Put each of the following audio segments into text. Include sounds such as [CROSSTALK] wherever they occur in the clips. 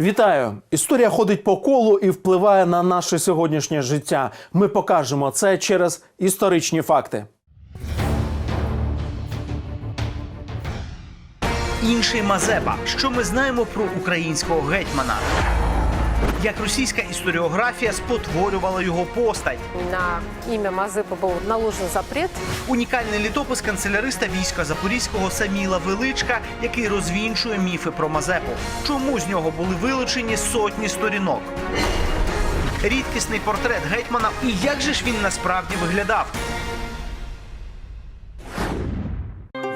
Вітаю! Історія ходить по колу і впливає на наше сьогоднішнє життя. Ми покажемо це через історичні факти. Інший Мазепа. Що ми знаємо про українського гетьмана? Як російська історіографія спотворювала його постать? На имя Мазепы был наложен запрет. Унікальний літопис канцеляриста війська Запорізького Саміла Величка, який розвінчує міфи про Мазепу. Чому з нього були вилучені сотні сторінок? Рідкісний портрет гетьмана. І як же ж він насправді виглядав?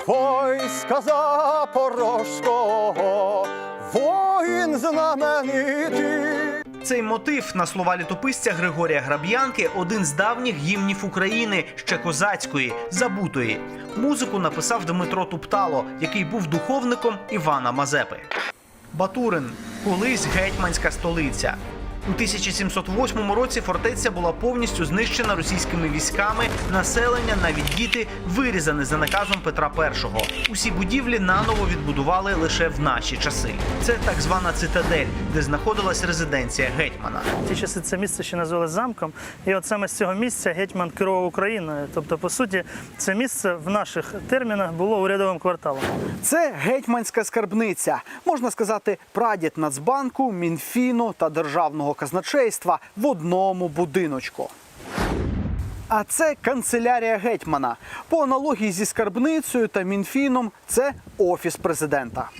Войска Запорожського, воїн знаменитий. Цей мотив, на слова літописця Григорія Граб'янки, один з давніх гімнів України, ще козацької, забутої. Музику написав Дмитро Туптало, який був духовником Івана Мазепи. Батурин колись гетьманська столиця. У 1708 році фортеця була повністю знищена російськими військами. Населення, навіть діти, вирізане за наказом Петра І. Усі будівлі наново відбудували лише в наші часи. Це так звана цитадель, де знаходилась резиденція гетьмана. В ті часи це місце ще назвали замком. І от саме з цього місця гетьман керував Україною. Тобто, по суті, це місце в наших термінах було урядовим кварталом. Це гетьманська скарбниця, можна сказати, прадід Нацбанку, Мінфіну та державного казначейства в одному будиночку. А це канцелярія гетьмана. По аналогії зі скарбницею та Мінфіном це офіс президента.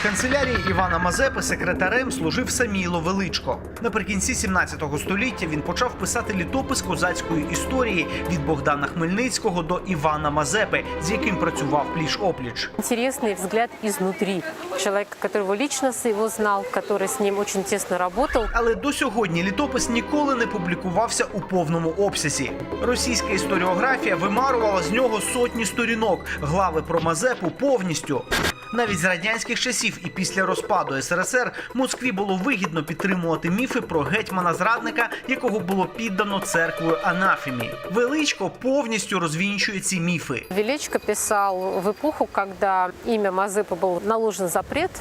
В канцелярії Івана Мазепи секретарем служив Саміло Величко. Наприкінці 17 століття він почав писати літопис козацької історії від Богдана Хмельницького до Івана Мазепи, з яким працював пліч опліч. Интересный взгляд изнутри. Человека, которого лично с- его знал, который с ним очень тесно работал. Але до сьогодні літопис ніколи не публікувався у повному обсязі. Російська історіографія вимарувала з нього сотні сторінок, глави про Мазепу повністю. Навіть з радянських часів і після розпаду СРСР Москві було вигідно підтримувати міфи про гетьмана зрадника, якого було піддано церквою анафемі. Величко повністю розвінчує ці міфи. Величко писал в эпоху, когда имя Мазепы был наложен запрет,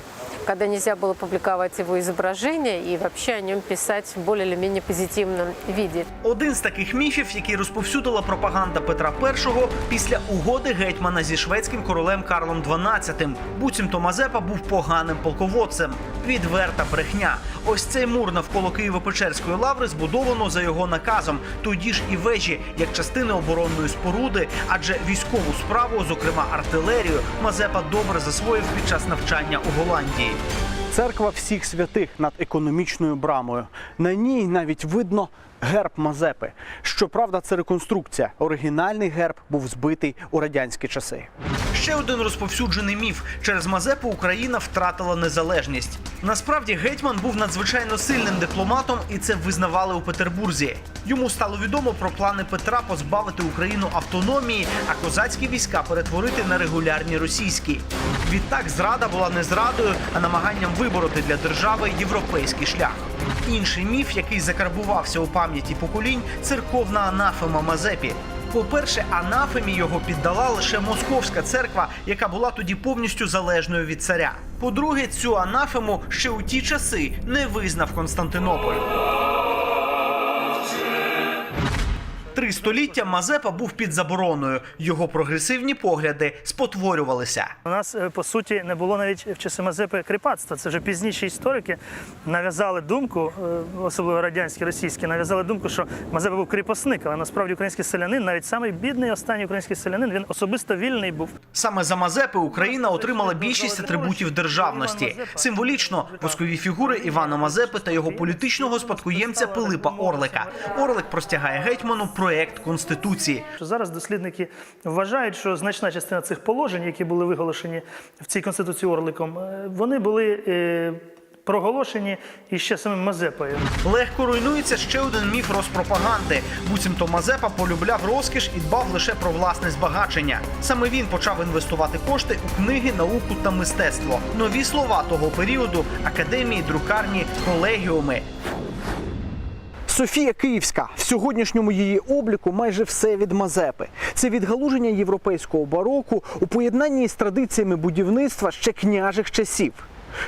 когда нельзя было публиковать его изображение и вообще о нем писать в более или менее позитивном виде. Один з таких міфів, який розповсюдила пропаганда Петра І після угоди гетьмана зі шведським королем Карлом XII. Буцімто Мазепа був поганим полководцем. Відверта брехня. Ось цей мур навколо Києво-Печерської лаври збудовано за його наказом. Тоді ж і вежі, як частини оборонної споруди, адже військову справу, зокрема артилерію, Мазепа добре засвоїв під час навчання у Голландії. Церква всіх святих над економічною брамою. На ній навіть видно герб Мазепи. Щоправда, це реконструкція. Оригінальний герб був збитий у радянські часи. Ще один розповсюджений міф: через Мазепу Україна втратила незалежність. Насправді гетьман був надзвичайно сильним дипломатом, і це визнавали у Петербурзі. Йому стало відомо про плани Петра позбавити Україну автономії, а козацькі війська перетворити на регулярні російські. Відтак зрада була не зрадою, а намаганням вибороти для держави європейський шлях. Інший міф, який закарбувався у пам'яті поколінь, церковна анафема Мазепі. По-перше, анафемі його піддала лише московська церква, яка була тоді повністю залежною від царя. По-друге, цю анафему ще у ті часи не визнав Константинополь. Три століття Мазепа був під забороною. Його прогресивні погляди спотворювалися. У нас е, по суті не було навіть в часи Мазепи кріпацтва. Це вже пізніші історики нав'язали думку, е, особливо радянські, російські, нав'язали думку, що Мазепа був кріпосник, але насправді український селянин, навіть самий бідний останній український селянин, він особисто вільний був. Саме за Мазепи Україна отримала більшість атрибутів державності. Символічно воскові фігури Івана Мазепи та його політичного спадкоємця Пилипа Орлика. Орлик простягає гетьману проект конституції. Зараз дослідники вважають, що значна частина цих положень, які були виголошені в цій конституції Орликом, е, вони були е, проголошені іще самим Мазепою. Легко руйнується ще один міф розпропаганди. Буцімто Мазепа полюбляв розкіш і дбав лише про власне збагачення. Саме він почав інвестувати кошти у книги, науку та мистецтво. Нові слова того періоду академії, друкарні, колегіуми. Софія Київська в сьогоднішньому її обліку майже все від Мазепи. Це відгалуження європейського бароку у поєднанні з традиціями будівництва ще княжих часів.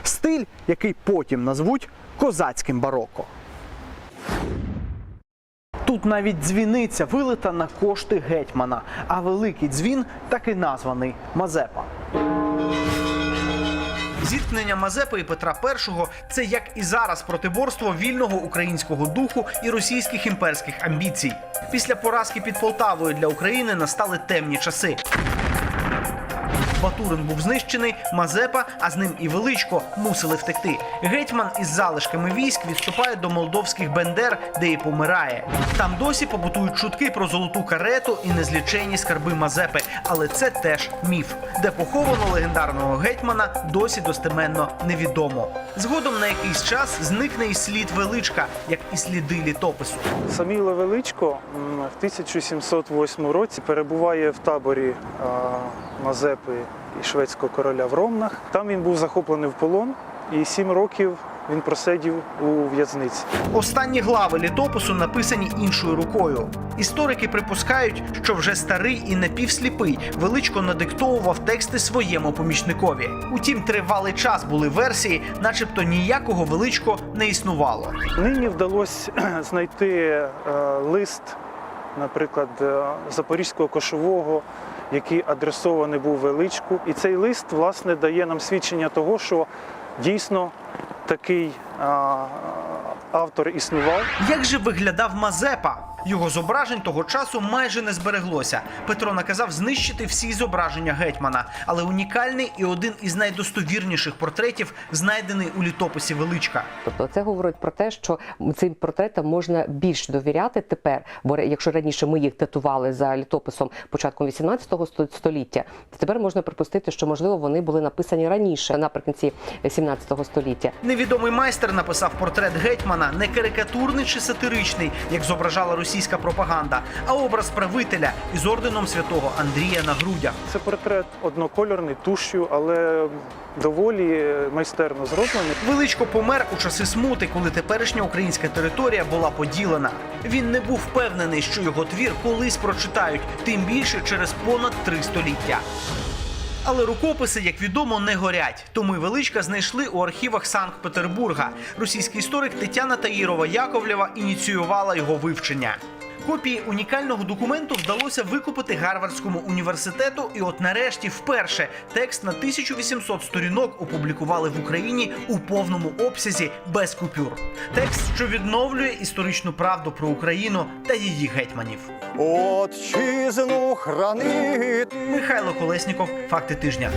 Стиль, який потім назвуть козацьким бароко. Тут навіть дзвіниця вилита на кошти гетьмана, а великий дзвін так і названий Мазепа. Зіткнення Мазепи і Петра І – це як і зараз протиборство вільного українського духу і російських імперських амбіцій. Після поразки під Полтавою для України настали темні часи. Батурин був знищений, Мазепа, а з ним і Величко мусили втекти. Гетьман із залишками військ відступає до молдовських бендер, де і помирає. Там досі побутують чутки про золоту карету і незліченні скарби Мазепи. Але це теж міф, де поховано легендарного гетьмана досі достеменно невідомо. Згодом на якийсь час зникне і слід величка, як і сліди літопису. Саміло Величко в 1708 році перебуває в таборі Мазепи і шведського короля в Ромнах. Там він був захоплений в полон і сім років він просидів у в'язниці. Останні глави літопису написані іншою рукою. Історики припускають, що вже старий і напівсліпий величко надиктовував тексти своєму помічникові. Утім, тривалий час були версії, начебто ніякого величко не існувало. Нині вдалося [CLEARS THROAT] знайти е, лист, наприклад, е, запорізького кошового, який адресований був величку. І цей лист власне дає нам свідчення того, що дійсно такий а, автор існував. Як же виглядав Мазепа? Його зображень того часу майже не збереглося. Петро наказав знищити всі зображення гетьмана, але унікальний і один із найдостовірніших портретів знайдений у літописі Величка. Тобто це говорить про те, що цим портретам можна більш довіряти тепер. Бо якщо раніше ми їх датували за літописом початком 18 століття, то тепер можна припустити, що можливо вони були написані раніше, наприкінці 17 століття. Невідомий майстер написав портрет гетьмана не карикатурний чи сатиричний, як зображала російська пропаганда, а образ правителя із орденом святого Андрія на грудях. Це портрет однокольорний тушю, але доволі майстерно зроблений. Величко помер у часи смути, коли теперішня українська територія була поділена. Він не був впевнений, що його твір колись прочитають, тим більше через понад три століття. Але рукописи, як відомо, не горять. Тому й величка знайшли у архівах Санкт-Петербурга. Російський історик Тетяна Таїрова Яковлєва ініціювала його вивчення. Копії унікального документу вдалося викупити Гарвардському університету, і от нарешті вперше текст на 1800 сторінок опублікували в Україні у повному обсязі без купюр. Текст, що відновлює історичну правду про Україну та її гетьманів. Отчизну хранит Михайло Колесніков, факти тижня.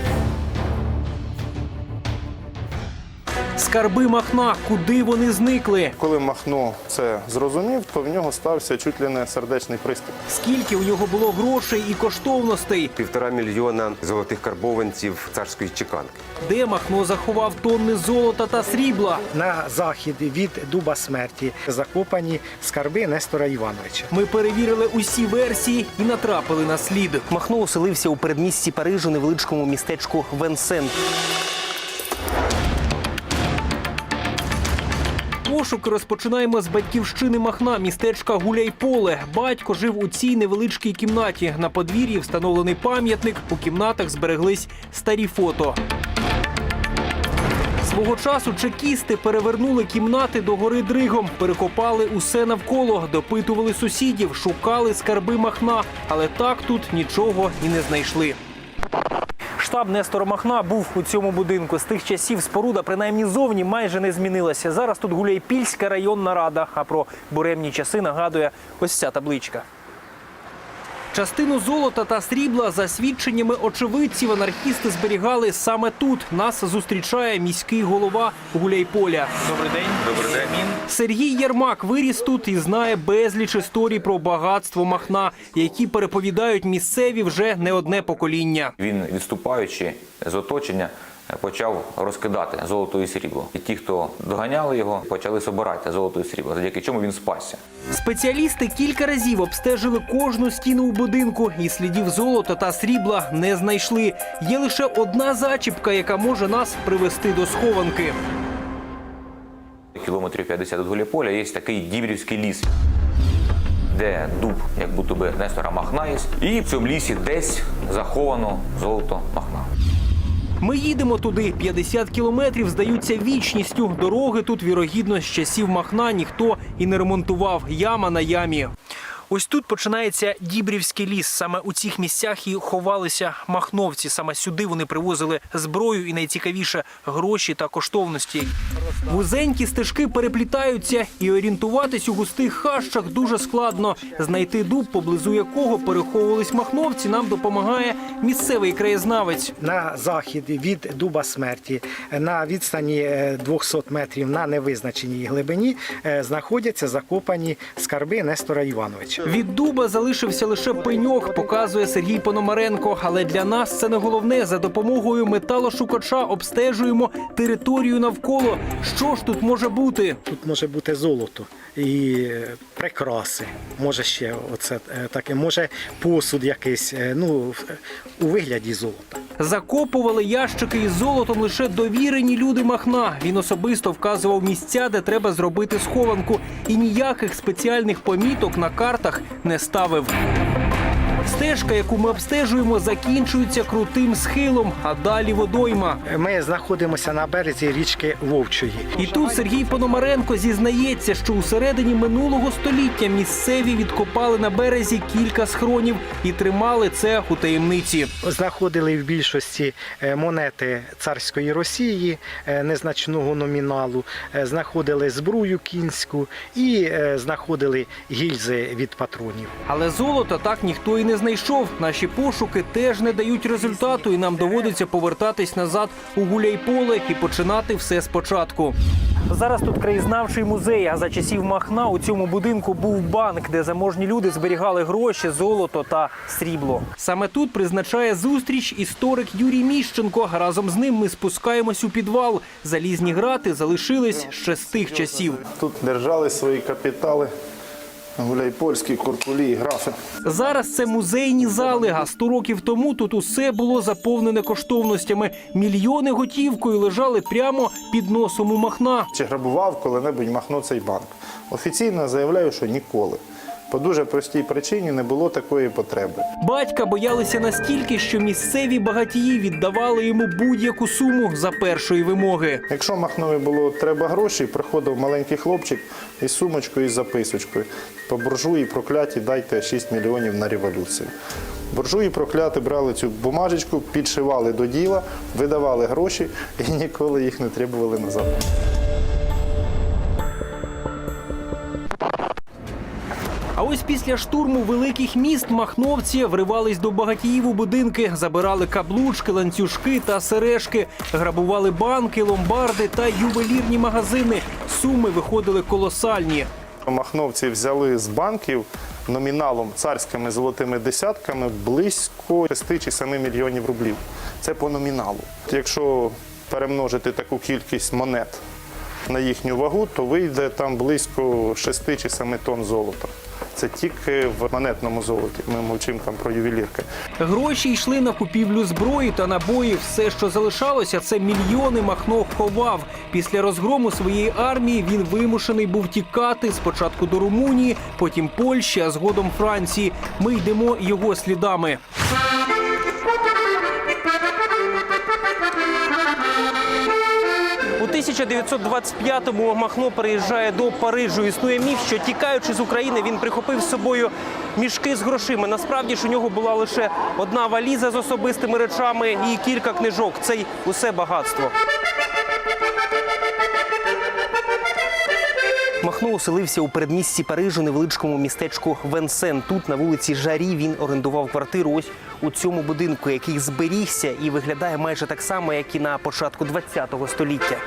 Скарби Махна, куди вони зникли? Коли Махно це зрозумів, то в нього стався чуть ли не сердечний приступ. Скільки у нього було грошей і коштовностей? Півтора мільйона золотих карбованців царської чеканки. Де Махно заховав тонни золота та срібла? на захід від дуба смерті закопані скарби Нестора Івановича. Ми перевірили усі версії і натрапили на слід. Махно оселився у передмісті Парижу невеличкому містечку Венсен. Пошуки розпочинаємо з батьківщини Махна, містечка Гуляйполе. Батько жив у цій невеличкій кімнаті. На подвір'ї встановлений пам'ятник. У кімнатах збереглись старі фото. Свого часу чекісти перевернули кімнати до гори Дригом, перекопали усе навколо, допитували сусідів, шукали скарби Махна, але так тут нічого і не знайшли. Штаб Нестора Махна був у цьому будинку. З тих часів споруда, принаймні зовні, майже не змінилася. Зараз тут Гуляйпільська районна рада. А про буремні часи нагадує ось ця табличка. Частину золота та срібла за свідченнями очевидців анархісти зберігали саме тут. Нас зустрічає міський голова Гуляйполя. Добрий день. Добрий день. Сергій Єрмак виріс тут і знає безліч історій про багатство Махна, які переповідають місцеві вже не одне покоління. Він, відступаючи з оточення, почав розкидати золото і срібло. І ті, хто доганяли його, почали збирати золото і срібло, завдяки чому він спасся. Спеціалісти кілька разів обстежили кожну стіну у будинку і слідів золота та срібла не знайшли. Є лише одна зачіпка, яка може нас привести до схованки. Кілометрів 50 від Гуляйполя є такий Дібрівський ліс, де дуб, як будто би Нестора Махна є. І в цьому лісі десь заховано золото Махна. Ми їдемо туди. 50 кілометрів здаються вічністю. Дороги тут вірогідно з часів Махна ніхто і не ремонтував. Яма на ямі. Ось тут починається Дібрівський ліс. Саме у цих місцях і ховалися махновці. Саме сюди вони привозили зброю і найцікавіше гроші та коштовності. Вузенькі стежки переплітаються, і орієнтуватись у густих хащах дуже складно. Знайти дуб, поблизу якого переховувались махновці, нам допомагає місцевий краєзнавець. На захід від дуба смерті на відстані е, 200 метрів на невизначеній глибині е, знаходяться закопані скарби Нестора Івановича. Від дуба залишився лише пеньок, показує Сергій Пономаренко. Але для нас це не головне. За допомогою металошукача обстежуємо територію навколо. Що ж тут може бути? Тут може бути золото і прикраси. Може ще оце е, таке, може посуд якийсь, е, ну у вигляді золота. Закопували ящики із золотом лише довірені люди Махна. Він особисто вказував місця, де треба зробити схованку, і ніяких спеціальних поміток на картах не ставив. Стежка, яку ми обстежуємо, закінчується крутим схилом, а далі водойма. Ми знаходимося на березі річки Вовчої. І тут Сергій Пономаренко зізнається, що у середині минулого століття місцеві відкопали на березі кілька схронів і тримали це у таємниці. Знаходили в більшості е, монети царської Росії е, незначного номіналу, е, знаходили збрую кінську і знаходили гільзи від патронів. Але золота так ніхто і не знайшов. Наші пошуки теж не дають результату, і нам доводиться повертатись назад у гуляйполе і починати все спочатку. Зараз тут краєзнавчий музей. А за часів Махна у цьому будинку був банк, де заможні люди зберігали гроші, золото та срібло. Саме тут призначає зустріч історик Юрій Міщенко. Разом з ним ми спускаємось у підвал. Залізні грати залишились ще з тих часів. Тут держали свої капітали гуляйпольські, куркулі графи. Зараз це музейні зали. А 100 років тому тут усе було заповнене коштовностями. Мільйони готівкою лежали прямо під носом у Махна. Чи грабував коли-небудь Махно цей банк? Офіційно заявляю, що ніколи. По дуже простій причині не було такої потреби. Батька боялися настільки, що місцеві багатії віддавали йому будь-яку суму за першої вимоги. Якщо Махнові було треба гроші, приходив маленький хлопчик із сумочкою і записочкою. По буржуї прокляті дайте 6 мільйонів на революцію. Буржуї прокляти брали цю бумажечку, підшивали до діла, видавали гроші і ніколи їх не требували назад. А ось після штурму великих міст махновці вривались до багатіїв у будинки, забирали каблучки, ланцюжки та сережки, грабували банки, ломбарди та ювелірні магазини. Суми виходили колосальні. Махновці взяли з банків номіналом царськими золотими десятками близько 6 чи 7 мільйонів рублів. Це по номіналу. Якщо перемножити таку кількість монет на їхню вагу, то вийде там близько 6 чи 7 тонн золота. Це тільки в монетному золоті. Ми мовчимо там про ювелірки. Гроші йшли на купівлю зброї та набоїв. Все, що залишалося, це мільйони Махно ховав. Після розгрому своєї армії він вимушений був тікати спочатку до Румунії, потім Польщі, а згодом Франції. Ми йдемо його слідами. 1925-му Махно переїжджає до Парижу. Існує міф, що тікаючи з України, він прихопив з собою мішки з грошима. Насправді ж у нього була лише одна валіза з особистими речами і кілька книжок. Це й усе багатство. Махно оселився у передмісті Парижу, невеличкому містечку Венсен. Тут на вулиці Жарі він орендував квартиру ось у цьому будинку, який зберігся і виглядає майже так само, як і на початку ХХ століття.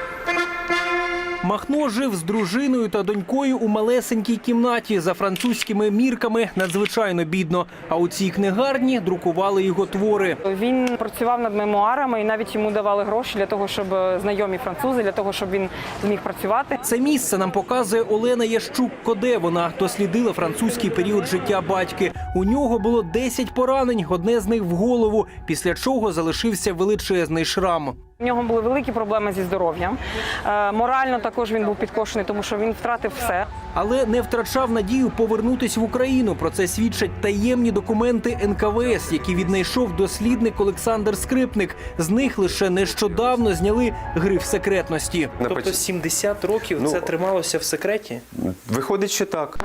Махно жив з дружиною та донькою у малесенькій кімнаті за французькими мірками надзвичайно бідно. А у цій книгарні друкували його твори. Він працював над мемуарами і навіть йому давали гроші для того, щоб е, знайомі французи, для того, щоб він зміг працювати. Це місце нам показує Олена Ящук-Коде. Вона дослідила французький період життя батьки. У нього було 10 поранень, одне з них в голову, після чого залишився величезний шрам. У нього були великі проблеми зі здоров'ям. Е, Морально також він був підкошений, тому що він втратив все. Але не втрачав надію повернутись в Україну. Про це свідчать таємні документи НКВС, які віднайшов дослідник Олександр Скрипник. З них лише нещодавно зняли гриф секретності. Поч- 70 років Ну, це трималося в секреті. Виходить, що так.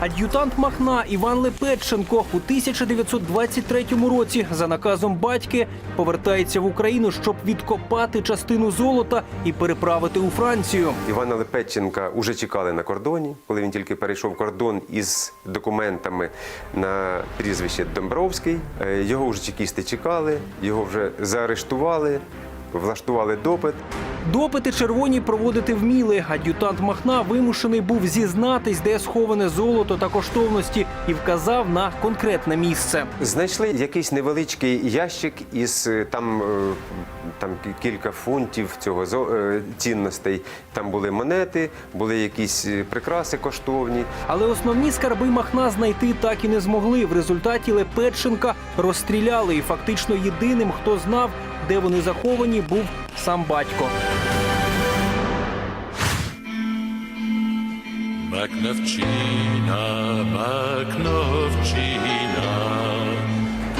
Ад'ютант Махна Іван Лепетченко у 1923 році за наказом батьки повертається в Україну, щоб відкопати частину золота і переправити у Францію. Івана Лепетченка вже чекали на кордоні, коли він тільки перейшов кордон із документами на прізвище Домбровський. Е, Його вже чекісти чекали, його вже заарештували, влаштували допит. Допити червоні проводити вміли. Ад'ютант Махна вимушений був зізнатись, де сховане золото та коштовності, і вказав на конкретне місце. Знайшли якийсь невеличкий ящик із е, там, е, там кілька фунтів цього е, цінностей. Там були монети, були якісь прикраси коштовні. Але основні скарби Махна знайти так і не змогли. В результаті Лепетченка розстріляли, і фактично єдиним, хто знав, де вони заховані, був сам батько. Макновчина, Макновчина.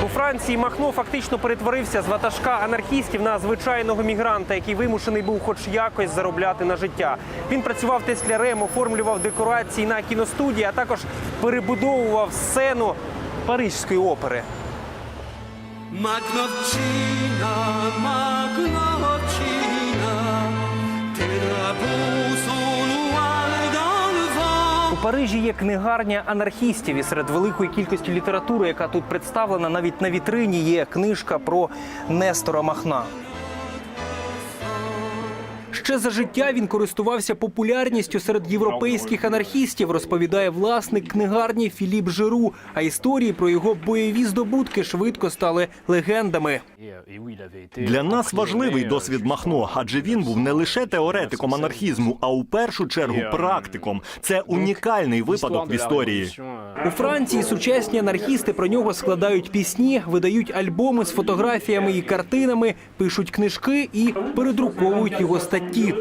У Франції Махно фактично перетворився з ватажка анархістів на звичайного мігранта, який вимушений був хоч якось заробляти на життя. Він працював теслярем, оформлював декорації на кіностудії, а також перебудовував сцену Парижської опери. Макновчина, Макновчина, tes Парижі є книгарня анархістів, і серед великої кількості літератури, яка тут представлена, навіть на вітрині є книжка про Нестора Махна. Ще за життя він користувався популярністю серед європейських анархістів, розповідає власник книгарні Філіп Жиру. А історії про його бойові здобутки швидко стали легендами. Для нас важливий досвід Махно, адже він був не лише теоретиком анархізму, а у першу чергу практиком. Це унікальний випадок в історії. У Франції сучасні анархісти про нього складають пісні, видають альбоми з фотографіями і картинами, пишуть книжки і передруковують його статті.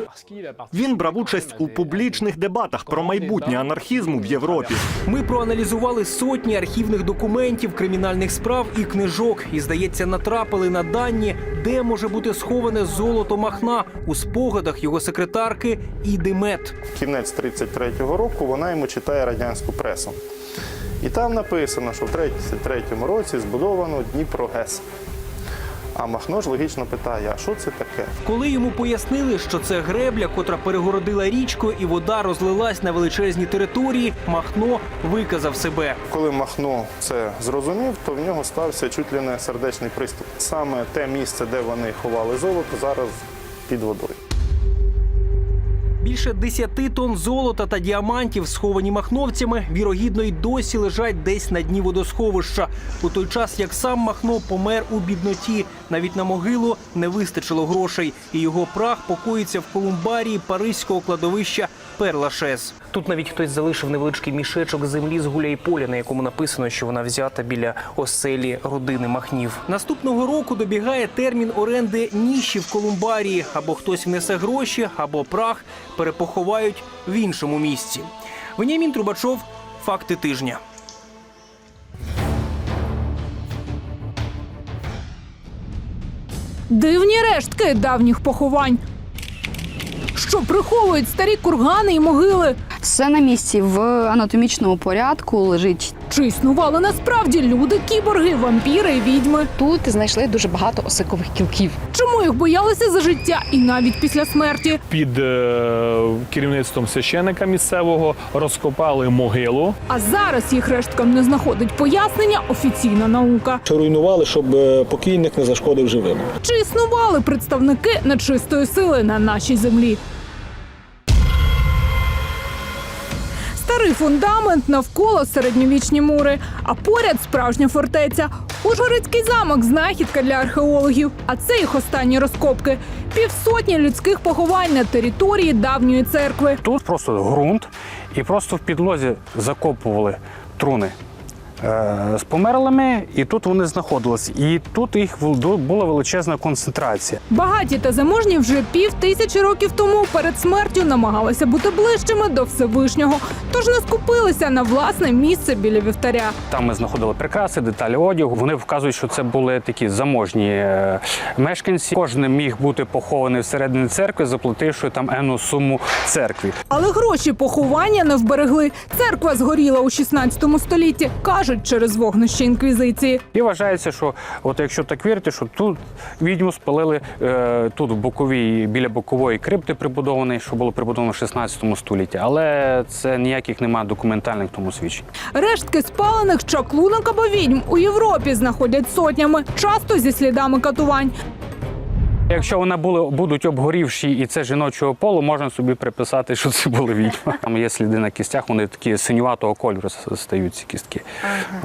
Він брав участь у публічних дебатах про майбутнє анархізму в Європі. Ми проаналізували сотні архівних документів, кримінальних справ і книжок. І, здається, натрапили на дані, де може бути сховане золото Махна у спогадах його секретарки Іди Мет. Кінець 33-го року вона йому читає радянську пресу. І там написано, що в 33-му році збудовано Дніпро ГЕС. А Махно ж логічно питає: а що це таке? Коли йому пояснили, що це гребля, котра перегородила річку, і вода розлилась на величезні території, Махно виказав себе. Коли Махно це зрозумів, то в нього стався чуть ли не сердечний приступ. Саме те місце, де вони ховали золото, зараз під водою. Більше 10 тонн золота та діамантів, сховані махновцями, вірогідно й досі лежать десь на дні водосховища. У той час, як сам Махно помер у бідноті, навіть на могилу не вистачило грошей, і його прах покоїться в колумбарії паризького кладовища Перлашес. Тут навіть хтось залишив невеличкий мішечок землі з гуляйполя, на якому написано, що вона взята біля оселі родини Махнів. Наступного року добігає термін оренди ніші в колумбарії. Або хтось внесе гроші, або прах перепоховають в іншому місці. Венямін Трубачов. Факти тижня. Дивні рештки давніх поховань, що приховують старі кургани і могили. Все на місці в анатомічному порядку лежить. Чи існували насправді люди, кіборги, вампіри і відьми? Тут знайшли дуже багато осикових кілків. Чому їх боялися за життя і навіть після смерті? Під е, керівництвом священика місцевого розкопали могилу. А зараз їх решткам не знаходить пояснення офіційна наука. Що руйнували, щоб е, покійник не зашкодив живим. Чи існували представники нечистої сили на нашій землі? Старий фундамент навколо середньовічні мури, а поряд справжня фортеця. Ужгородський замок знахідка для археологів. А це їх останні розкопки. Півсотні людських поховань на території давньої церкви. Тут просто ґрунт і просто в підлозі закопували труни. Е, з померлими, і тут вони знаходилися. І тут їх була величезна концентрація. Багаті та заможні вже пів тисячі років тому перед смертю намагалися бути ближчими до Всевишнього, тож не скупилися на власне місце біля вівтаря. Там ми знаходили прикраси, деталі одягу. Вони вказують, що це були такі заможні е, мешканці. Кожен міг бути похований всередині церкви, заплативши там енну суму церкві. Але гроші поховання не вберегли. Церква згоріла у 16 столітті, кажуть, через вогнище інквізиції. І вважається, що от якщо так вірити, що тут відьму спалили е, тут в боковій біля бокової крипти прибудованої, що було прибудовано в 16 столітті. Але це ніяких немає документальних тому свідчень. Рештки спалених чаклунок або відьм у Європі знаходять сотнями, часто зі слідами катувань. Якщо вони були будуть обгорівші і це жіночого полу, можна собі приписати, що це були відьми. Там є сліди на кістях, вони такі синюватого кольору стають ці кістки.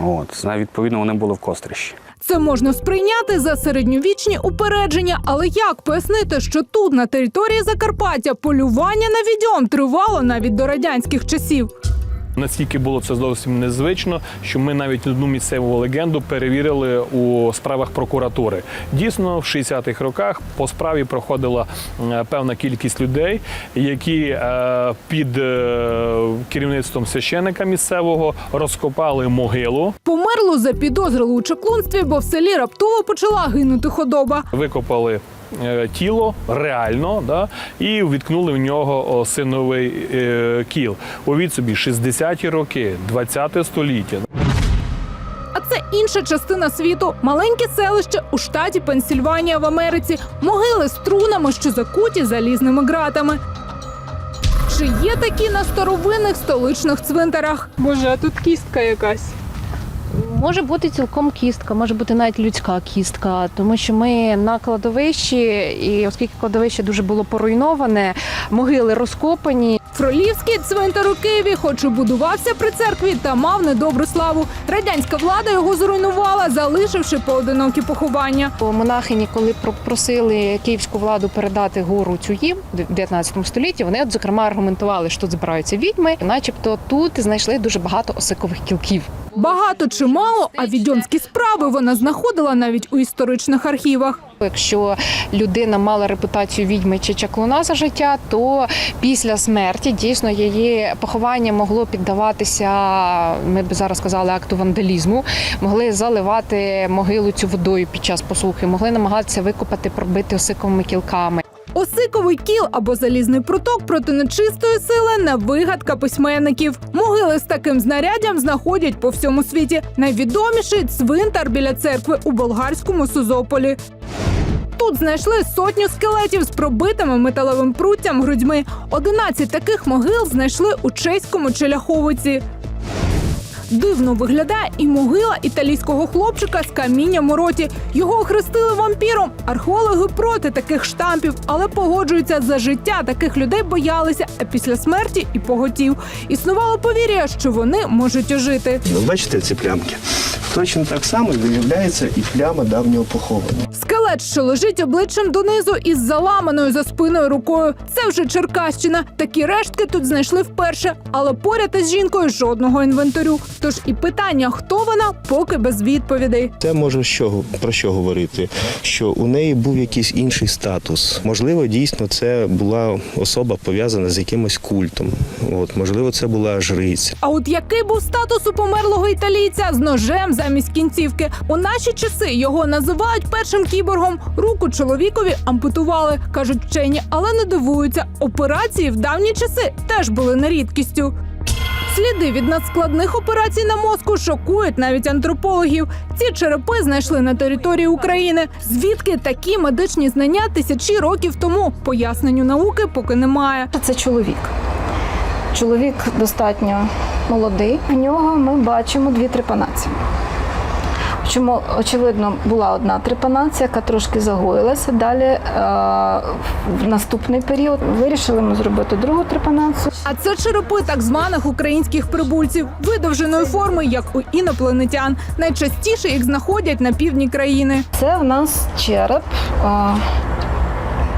От відповідно вони були в кострищі. Це можна сприйняти за середньовічні упередження, але як пояснити, що тут, на території Закарпаття, полювання на відьом тривало навіть до радянських часів? Наскільки було це зовсім незвично, що ми навіть одну місцеву легенду перевірили у справах прокуратури. Дійсно, в 60-х роках по справі проходила е, певна кількість людей, які е, під е, керівництвом священика місцевого розкопали могилу. Померло за підозрили у чаклунстві, бо в селі раптово почала гинути худоба. Викопали тіло реально, да, і відкнули в нього синовий е, кіл. Увіть собі 60-ті роки, 20 століття. А це інша частина світу маленьке селище у штаті Пенсільванія в Америці, могили з трунами, що закуті залізними ґратами. Чи є такі на старовинних столичних цвинтарах? Боже, а тут кістка якась. Може бути цілком кістка, може бути навіть людська кістка, тому що ми на кладовищі, і оскільки кладовище дуже було поруйноване, могили розкопані. Фролівський цвинтар у Києві, хоч і будувався при церкві, та мав недобру славу. Радянська влада його зруйнувала, залишивши поодинокі поховання. Монахині, коли просили київську владу передати гору цю їм в 19 столітті, вони от зокрема аргументували, що тут збираються відьми, начебто тут знайшли дуже багато осикових кілків. Багато чи мало, а відьомські справи вона знаходила навіть у історичних архівах. Якщо людина мала репутацію відьми чи чаклуна за життя, то після смерті дійсно її поховання могло піддаватися. Ми б зараз сказали акту вандалізму, могли заливати могилу цю водою під час посухи, могли намагатися викопати, пробити осиковими кілками. Осиковий кіл або залізний проток проти нечистої сили не вигадка письменників. Могили з таким знаряддям знаходять по всьому світі. Найвідоміший цвинтар біля церкви у болгарському Сузополі. Тут знайшли сотню скелетів з пробитими металевим пруттям грудьми. 11 таких могил знайшли у чеському Челяховиці. Дивно виглядає і могила італійського хлопчика з камінням у роті. Його охрестили вампіром. Археологи проти таких штампів, але погоджуються за життя. Таких людей боялися, а після смерті і поготів. Існувало повір'я, що вони можуть ожити. Ви бачите ці плямки? Точно так само виявляється і пляма давнього похованого. Скелет, що лежить обличчям донизу із заламаною за спиною рукою. Це вже Черкащина. Такі рештки тут знайшли вперше, але поряд із жінкою жодного інвентарю. Тож і питання, хто вона, поки без відповідей. Це може що про що говорити? Що у неї був якийсь інший статус. Можливо, дійсно це була особа пов'язана з якимось культом. От можливо, це була жриця. А от який був статус у померлого італійця з ножем замість кінцівки? У наші часи його називають першим кіборгом. Руку чоловікові ампутували, кажуть вчені, але не дивуються. Операції в давні часи теж були не рідкістю. Сліди від надскладних операцій на мозку шокують навіть антропологів. Ці черепи знайшли на території України. Звідки такі медичні знання тисячі років тому? Поясненню науки поки немає. Це чоловік. Чоловік достатньо молодий. В нього ми бачимо дві трепанації. Чому очевидно була одна трепанація, яка трошки загоїлася. Далі е, в наступний період вирішили ми зробити другу трепанацію. А це черепи так званих українських прибульців видовженої форми, як у інопланетян. Найчастіше їх знаходять на півдні країни. Це в нас череп е,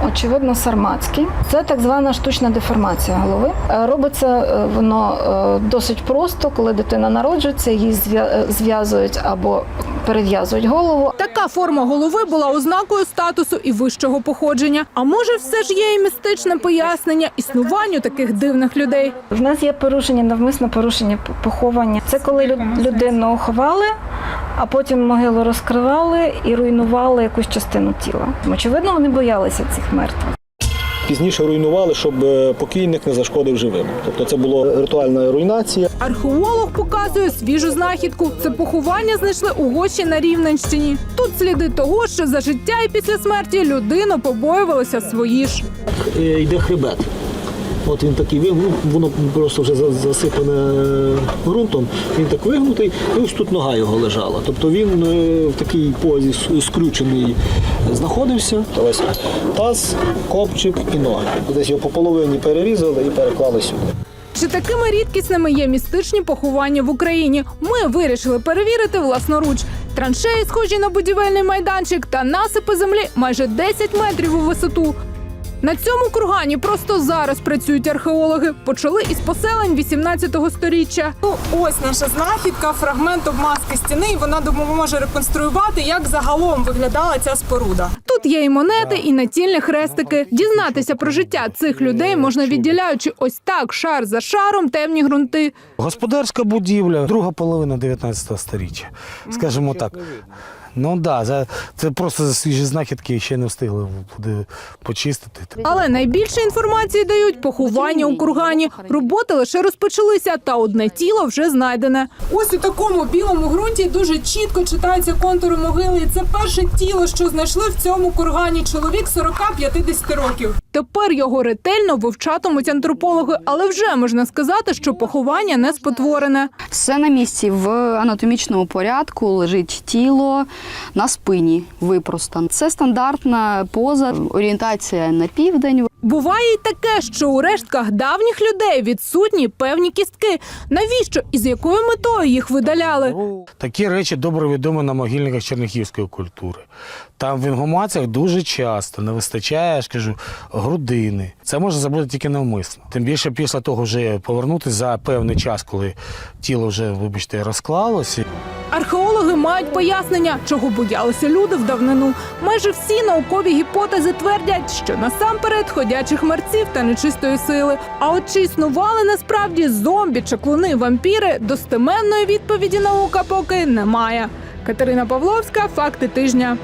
очевидно, сарматський. Це так звана штучна деформація голови. Е, Робиться е, воно е, досить просто, коли дитина народжується, її зв'я- зв'язують або перев'язують голову. Така форма голови була ознакою статусу і вищого походження. А може, все ж є і містичне пояснення існуванню таких дивних людей. В нас є порушення, навмисне порушення поховання. Це коли лю- людину ховали, а потім могилу розкривали і руйнували якусь частину тіла. Очевидно, вони боялися цих мертвих. Пізніше руйнували, щоб е, покійник не зашкодив живим. Тобто це була ритуальна руйнація. Археолог показує свіжу знахідку. Це поховання знайшли у Гощі на Рівненщині. Тут сліди того, що за життя і після смерті людину побоювалися свої ж. Е, Йде хребет. От він такий вигнув, воно просто вже за- засипане ґрунтом. Він так вигнутий, і ось тут нога його лежала. Тобто він е, в такій позі скрючений знаходився. Ось таз, копчик і ноги. Десь його по половині перерізали і переклали сюди. Чи такими рідкісними є містичні поховання в Україні? Ми вирішили перевірити власноруч. Траншеї схожі на будівельний майданчик та насипи землі майже 10 метрів у висоту. На цьому кургані просто зараз працюють археологи. Почали із поселень 18 сторіччя. Ну, ось наша знахідка, фрагмент обмазки стіни, і вона допоможе реконструювати, як загалом виглядала ця споруда. Тут є і монети, і натільні хрестики. Дізнатися про життя цих людей можна відділяючи ось так, шар за шаром, темні ґрунти. Господарська будівля, друга половина 19 століття, скажімо так. Ну так, да, це, це просто за свіжі знахідки ще не встигли буде почистити. Але найбільше інформації дають поховання у кургані. Роботи лише розпочалися, та одне тіло вже знайдене. Ось у такому білому ґрунті дуже чітко читаються контури могили. І це перше тіло, що знайшли в цьому кургані. Чоловік 40-50 років. Тепер його ретельно вивчатимуть антропологи, але вже можна сказати, що поховання не спотворене. Все на місці в анатомічному порядку лежить тіло на спині випростан. Це стандартна поза, орієнтація на південь. Буває й таке, що у рештках давніх людей відсутні певні кістки. Навіщо і з якою метою їх видаляли? Такі речі добре відомі на могильниках чернігівської культури. Там в інгумаціях дуже часто не вистачає, я кажу, грудини. Це може зробити тільки навмисно. Тим більше після того вже повернутися за певний час, коли тіло вже, вибачте, розклалося. Археологи мають пояснення, чого боялися люди в давнину. Майже всі наукові гіпотези твердять, що насамперед ходячих мерців та нечистої сили. А от чи існували насправді зомбі, чаклуни, вампіри, достеменної відповіді наука поки немає. Катерина Павловська, факти тижня.